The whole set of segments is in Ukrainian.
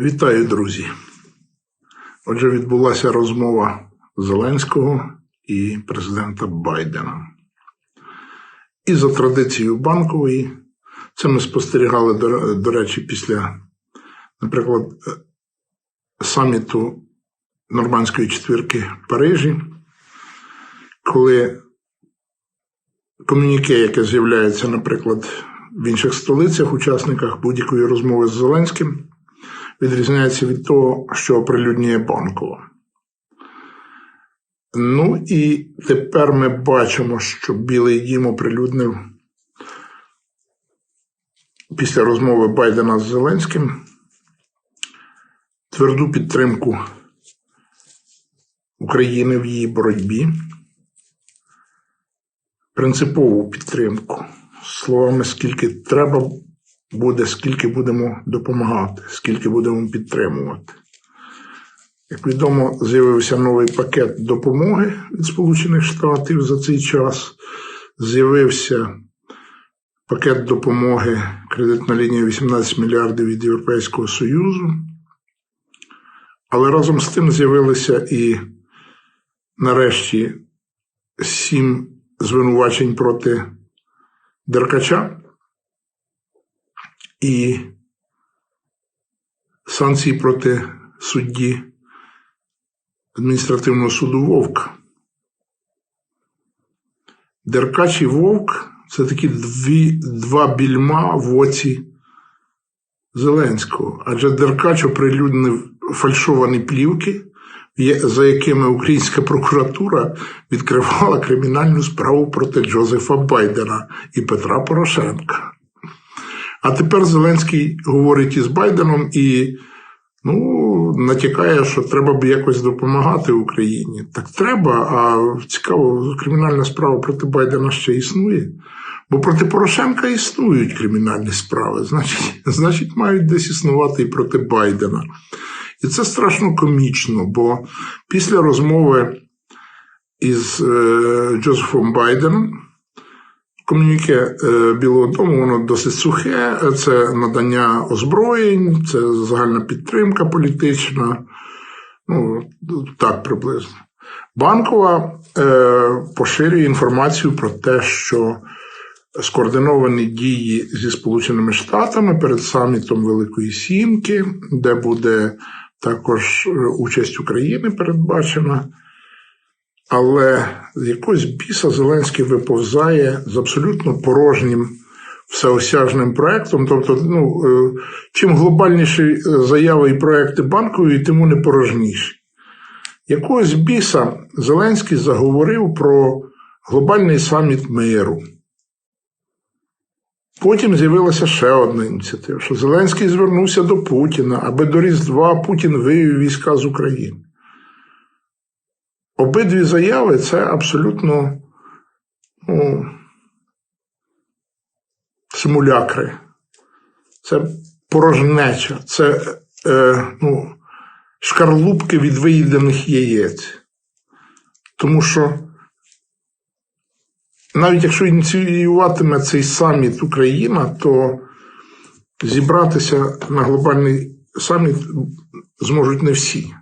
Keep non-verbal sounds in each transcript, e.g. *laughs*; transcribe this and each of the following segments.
Вітаю, друзі. Отже, відбулася розмова Зеленського і президента Байдена. І за традицією банкової, це ми спостерігали, до, речі, після, наприклад, е, саміту Нормандської четвірки в Парижі, коли комуніке, яке з'являється, наприклад, в інших столицях, учасниках будь-якої розмови з Зеленським, відрізняється від того, що оприлюднює банкова. Ну і тепер ми бачимо, що Білий Дім оприлюднив після розмови Байдена з Зеленським тверду підтримку України в її боротьбі, принципову підтримку. Словами, скільки треба буде, скільки будемо допомагати, скільки будемо підтримувати. Як відомо, з'явився новий пакет допомоги від Сполучених Штатів за цей час. З'явився пакет допомоги кредитна лінія 18 мільярдів від Європейського Союзу. Але разом з тим з'явилися і нарешті сім звинувачень проти Деркача і санкції проти судді адміністративного суду Вовка. Деркач і Вовк це такі дві, два більма в оці Зеленського. Адже Деркач оприлюднив фальшовані плівки, за якими українська прокуратура відкривала кримінальну справу проти Джозефа Байдена і Петра Порошенка. А тепер Зеленський говорить із Байденом і ну, натякає, що треба б якось допомагати Україні. Так треба, а цікаво, кримінальна справа проти Байдена ще існує. Бо проти Порошенка існують кримінальні справи, значить, *laughs* значить, мають десь існувати і проти Байдена. І це страшно комічно, бо після розмови із е, Джозефом Байденом. Комуніке е, Білого Дому, воно досить сухе, це надання озброєнь, це загальна підтримка політична. Ну, так приблизно. Банкова е, поширює інформацію про те, що скоординовані дії зі Сполученими Штатами перед самітом Великої Сімки, де буде також е, участь України передбачена. Але з якогось біса Зеленський виповзає з абсолютно порожнім всеосяжним проєктом. Тобто, ну, е, чим глобальніші заяви і проекти банкової, тим вони порожніші. Якогось біса Зеленський заговорив про глобальний саміт миру. Потім з'явилася ще одна ініціатива, що Зеленський звернувся до Путіна, аби до Різдва Путін вивів війська з України. Обидві заяви це абсолютно ну, симулякри, це порожнеча, це е, ну, шкарлупки від виїдених яєць. Тому що навіть якщо ініціюватиме цей саміт Україна, то зібратися на глобальний саміт зможуть не всі.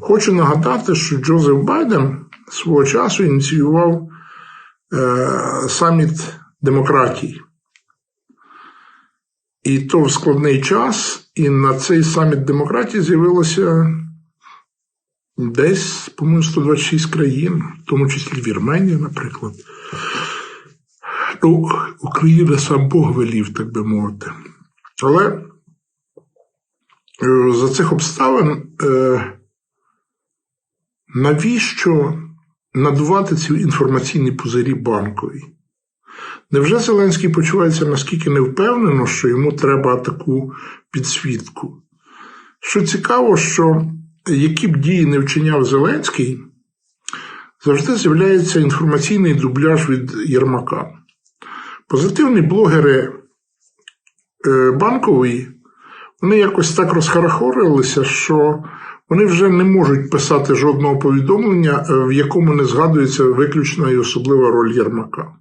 Хочу нагадати, що Джозеф Байден свого часу ініціював е, саміт демократії. І то в складний час, і на цей саміт демократії з'явилося десь, по-моєму, 126 країн, в тому числі Вірменія, наприклад. Ну, Україна сам Бог велів, так би мовити. Але е, за цих обставин. Е, Навіщо надувати ці інформаційні пузирі банкові? Невже Зеленський почувається наскільки невпевнено, що йому треба таку підсвітку? Що цікаво, що які б дії не вчиняв Зеленський, завжди з'являється інформаційний дубляж від Єрмака. Позитивні блогери е, банкової, вони якось так розхарахорилися, що вони вже не можуть писати жодного повідомлення, е, в якому не згадується виключна і особлива роль Єрмака.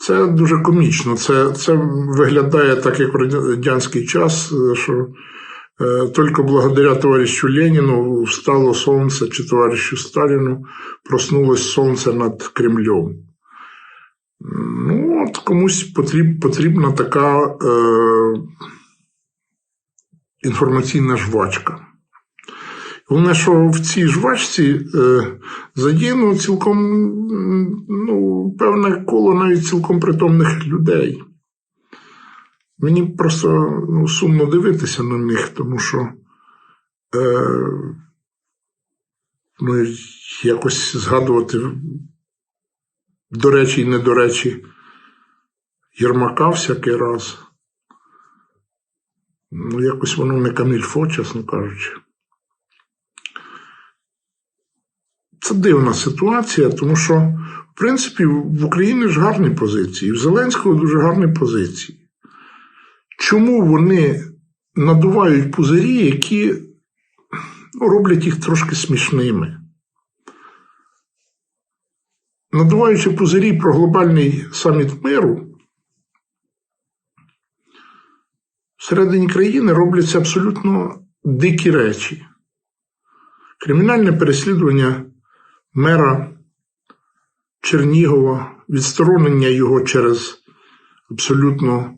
Це дуже комічно. Це це виглядає так, як в радянський час, е, що Э, Только благодаря товарищу Ленину встало солнце, чи товарищу Сталину проснулось сонце над Кремлем. Ну, от комусь потріб, потрібна така е, інформаційна жвачка. Головне, що в цій жвачці е, задіяно цілком ну, певне коло навіть цілком притомних людей. Мені просто ну, сумно дивитися на них, тому що е, ну, якось згадувати, до речі, і не до речі, Єрмака всякий раз. Ну, якось воно не камільфо, чесно кажучи. Це дивна ситуація, тому що, в принципі, в Україні ж гарні позиції, в Зеленського дуже гарні позиції. Чому вони надувають пузирі, які ну, роблять їх трошки смішними? Надуваючи пузирі про глобальний саміт миру, всередині країни робляться абсолютно дикі речі. Кримінальне переслідування мера Чернігова, відсторонення його через абсолютно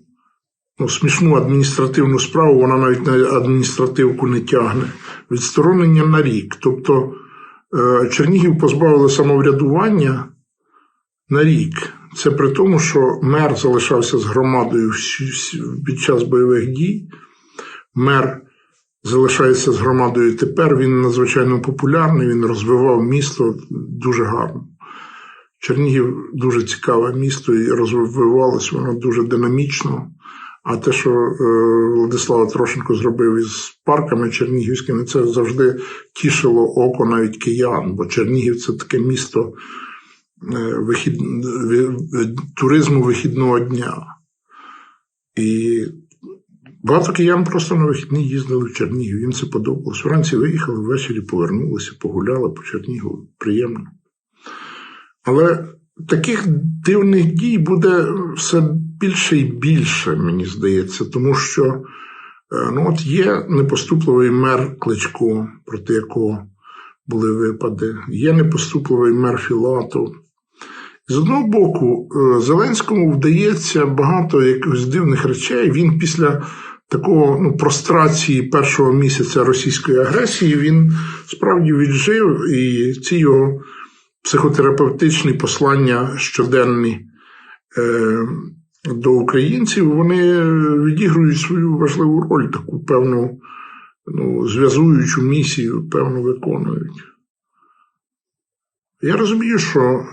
ну, смішну адміністративну справу, вона навіть на адміністративку не тягне. Відсторонення на рік. Тобто е, Чернігів позбавили самоврядування на рік. Це при тому, що мер залишався з громадою під час бойових дій. Мер залишається з громадою тепер. Він надзвичайно популярний, він розвивав місто дуже гарно. Чернігів дуже цікаве місто і розвивалося воно дуже динамічно. А те, що е, Владислава Трошенко зробив із парками чернігівськими, це завжди тішило око навіть киян, бо Чернігів це таке місто е, вихід... туризму вихідного дня. І багато киян просто на вихідні їздили в Чернігів. Їм це подобалось. Вранці виїхали, ввечері повернулися, погуляли по Чернігову. Приємно. Але таких дивних дій буде все більше і більше, мені здається, тому що е, ну, от є непоступливий мер Кличко, проти якого були випади, є непоступливий мер Філатов. З одного боку, е, Зеленському вдається багато якихось дивних речей. Він після такого ну, прострації першого місяця російської агресії він справді віджив і ці його психотерапевтичні послання щоденні е, до українців, вони відігрують свою важливу роль, таку певну ну, зв'язуючу місію, певно, виконують. Я розумію, що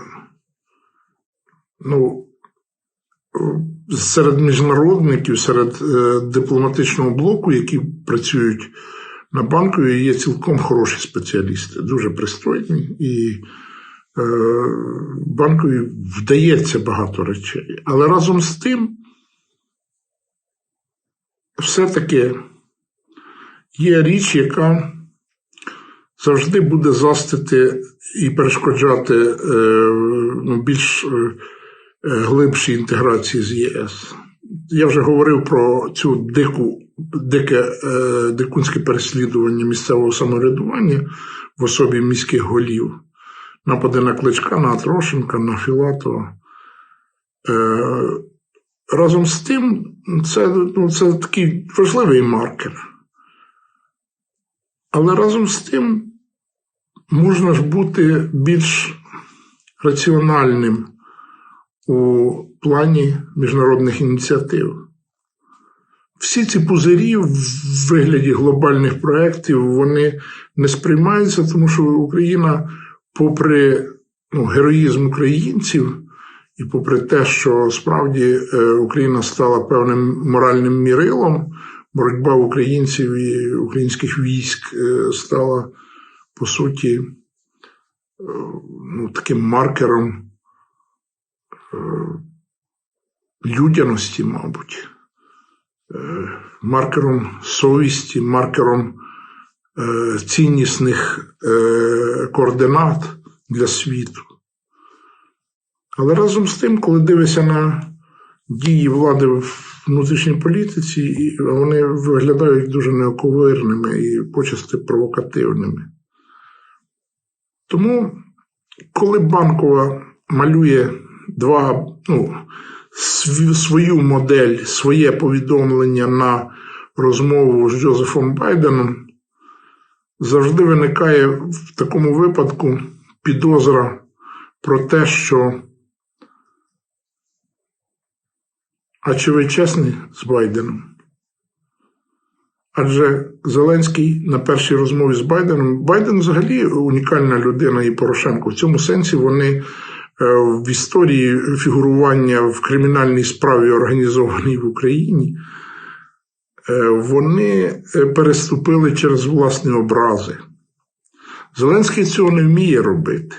ну, серед міжнародників, серед е, дипломатичного блоку, які працюють на банкові, є цілком хороші спеціалісти, дуже пристойні і Е, банкові вдається багато речей. Але разом з тим, все-таки є річ, яка завжди буде застити і перешкоджати е, ну, більш глибшій інтеграції з ЄС. Я вже говорив про цю дику, дике дикунське переслідування місцевого самоврядування в особі міських голів напади на Кличка, на Трошенка, на Філатова. Е, Разом з тим, це, ну, це такий важливий маркер. Але разом з тим можна ж бути більш раціональним у плані міжнародних ініціатив. Всі ці пузирі в вигляді глобальних проєктів вони не сприймаються, тому що Україна попри ну, героїзм українців, і попри те, що справді е, Україна стала певним моральним мірилом, боротьба українців і українських військ е, стала по суті е, ну, таким маркером людяності, мабуть, маркером совісті, маркером Е, ціннісних е, координат для світу. Але разом з тим, коли дивишся на дії влади в внутрішній політиці, вони виглядають дуже неоковирними і почасти провокативними. Тому, коли банкова малює два, ну, свою модель, своє повідомлення на розмову з Джозефом Байденом, завжди виникає в такому випадку підозра про те, що а чи ви чесні з Байденом? Адже Зеленський на першій розмові з Байденом, Байден взагалі унікальна людина і Порошенко. В цьому сенсі вони в історії фігурування в кримінальній справі, організованій в Україні, е, вони е, переступили через власні образи. Зеленський цього не вміє робити.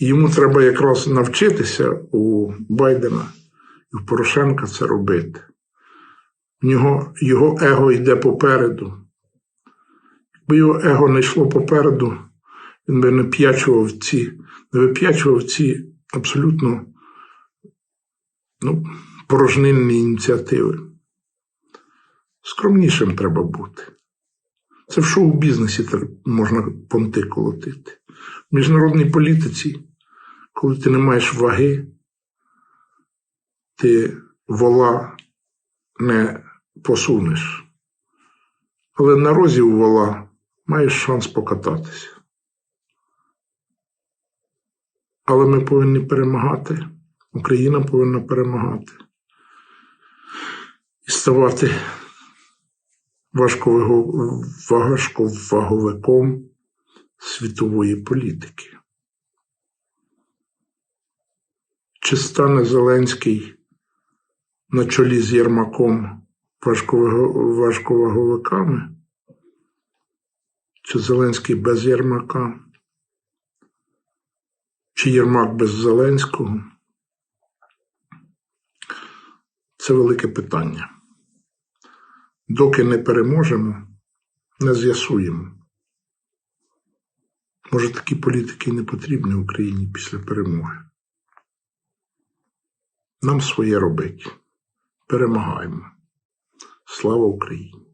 Йому треба якраз навчитися у Байдена і у Порошенка це робити. В нього його его йде попереду. Якби його его не йшло попереду, він би не п'ячував ці, вип'ячував ці абсолютно ну, порожнинні ініціативи. Скромнішим треба бути. Це в шоу-бізнесі можна понти колотити. В міжнародній політиці, коли ти не маєш ваги, ти вола не посунеш. Але на розі у вола маєш шанс покататися. Але ми повинні перемагати. Україна повинна перемагати і ставати важковаго- важковаговиком світової політики. Чи стане Зеленський на чолі з Єрмаком важковаговиками? Чи Зеленський без Єрмака? Чи Єрмак без Зеленського? Це велике питання. Доки не переможемо, не з'ясуємо. Може, такі політики не потрібні Україні після перемоги. Нам своє робить. Перемагаємо. Слава Україні!